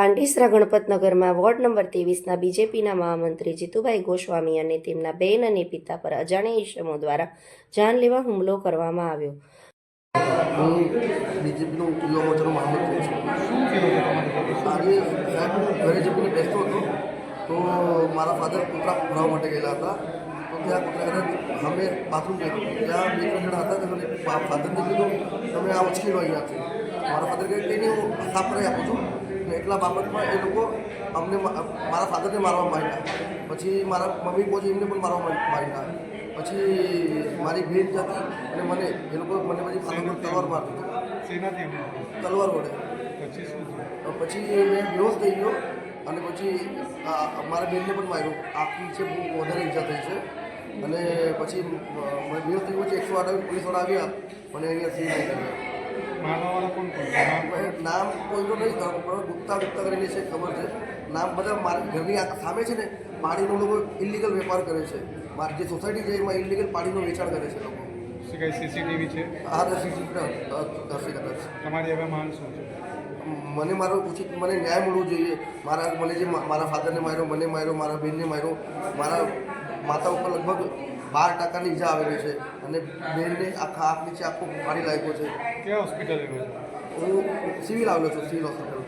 Pandesara ગણપતનગરમાં ward number ત્રેવીસના બીજેપીના મહામંત્રી જીતુભાઈ ગોસ્વામી અને તેમના બેન અને પિતા પર અજાણ્યા ઈસમો દ્વારા જાનલેવા હુમલો કરવામાં આવ્યો. તો મારા ફાધર કૂતરા ભરાવા માટે ગયેલા હતા. તો ત્યાં કૂતરા અમે બાથરૂમ ગયું ત્યાં બે ત્રણ હતા તો ફાધરને કીધું, તમે આ ઉચકી લો અહીંયાથી મારા ફાધર કહે, કંઈ નહીં, હું સાફ કરી આપું છું. એટલા બાબતમાં એ લોકો અમને મારા ફાધરને મારવા માંડ્યા. પછી મારા મમ્મી પહોંચી એમને પણ મારવા માંડ- માંડ્યા. પછી મારી ભેટ જતી અને મને એ લોકો મને પછી ફાધર તલવાર મારતો. હતી? તલવાર વડે. પછી મેં બેહોશ થઈ ગયો અને પછી મારા બેનને પણ માર્યો. આખી છે બહુ વધારે ઈજા થઈ છે. અને પછી મને બેહોશ થઈ ગયો. પછી એકસો આઠ પોલીસવાળા આવ્યા મને કોણ કોણ છે? નામ નામ કોઈનું નહીં ખબર પણ ગુપ્તા ગુપ્તા કરીને છે ખબર છે. નામ બધા મારા ઘરની સામે છે ને પાણીનો લોકો ઇલીગલ વેપાર કરે છે. મારી જે સોસાયટી છે એમાં ઇલીગલ પાણીનું વેચાણ કરે છે લોકો. શું સીસીટીવી છે? આ દર્શી દર્શી કદાચ તમારી હવે માંગ શું છે? મને મારો ઉચિત મને ન્યાય મળવો જોઈએ. મારા મને જે મારા ફાધરને માર્યો મને માર્યો મારા બેનને માર્યો મારા માતા ઉપર લગભગ બાર ટકાની ઈજા આવેલી છે અને બેનને આખા આંખ નીચે આખો ફાડી લાગ્યો છે. ક્યાં હોસ્પિટલ હું સિવિલ આવેલો છું સિવિલ હોસ્પિટલ